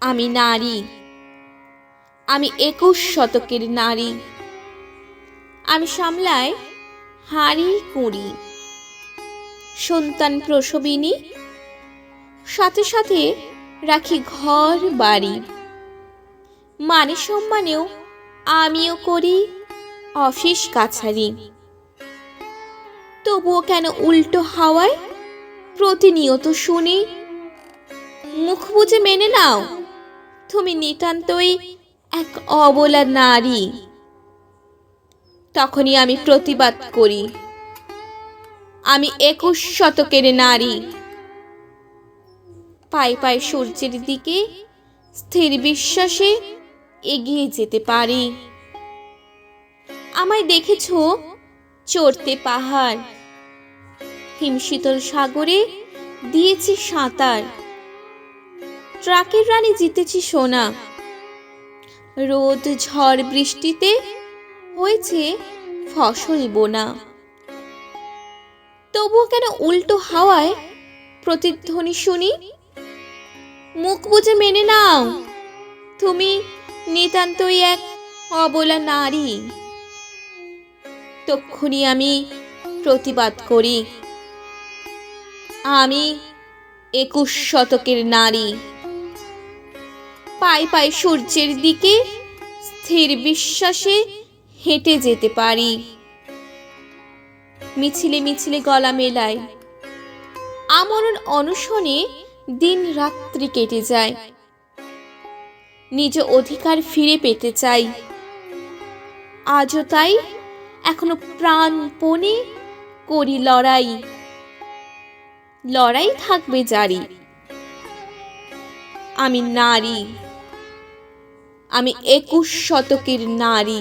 আমি নারী। আমি একুশ শতকের নারী। আমি সামলাই হাঁড়ি কুঁড়ি। সন্তান প্রসবিনী, সাথে সাথে রাখি ঘর বাড়ি। মানে সম্মানেও আমিও করি অফিস কাছারি। তবুও কেন উল্টো হাওয়ায় প্রতিনিয়ত শুনি, মুখ বুঝে মেনে নাও? তুমি নিতান্তই এক অবলা নারী। তখনই আমি প্রতিবাদ করি। আমি একুশ শতকের নারী। পায়ে পায়ে সূর্যের দিকে স্থির বিশ্বাসে এগিয়ে যেতে পারি। আমায় দেখেছ, চড়তে পাহাড়। হিমশীতল সাগরে দিয়েছি সাঁতার। ট্রাকের রানী জিতেছি সোনা। রোদ, ঝড় বৃষ্টিতে হয়েছে ফসল বোনা। তবুও কেন উল্টো হাওয়ায় প্রতিধ্বনি শুনি? মুখ বুঝে মেনে নাও, তুমি নিতান্তই এক অবলা নারী। তক্ষুনি আমি প্রতিবাদ করি। আমি একুশ শতকের নারী। পায়ে পায়ে সূর্যের দিকে স্থির বিশ্বাসে হেঁটে যেতে পারি। মিছিলে মিছিলে গলা মেলাই আমরণ অনশনে দিন রাত্রি কেটে যায়। নিজ অধিকার ফিরে পেতে চাই। আজও তাই এখনও প্রাণপণে করি লড়াই। লড়াই থাকবে জারি। আমি নারী। আমি একুশ শতকের নারী।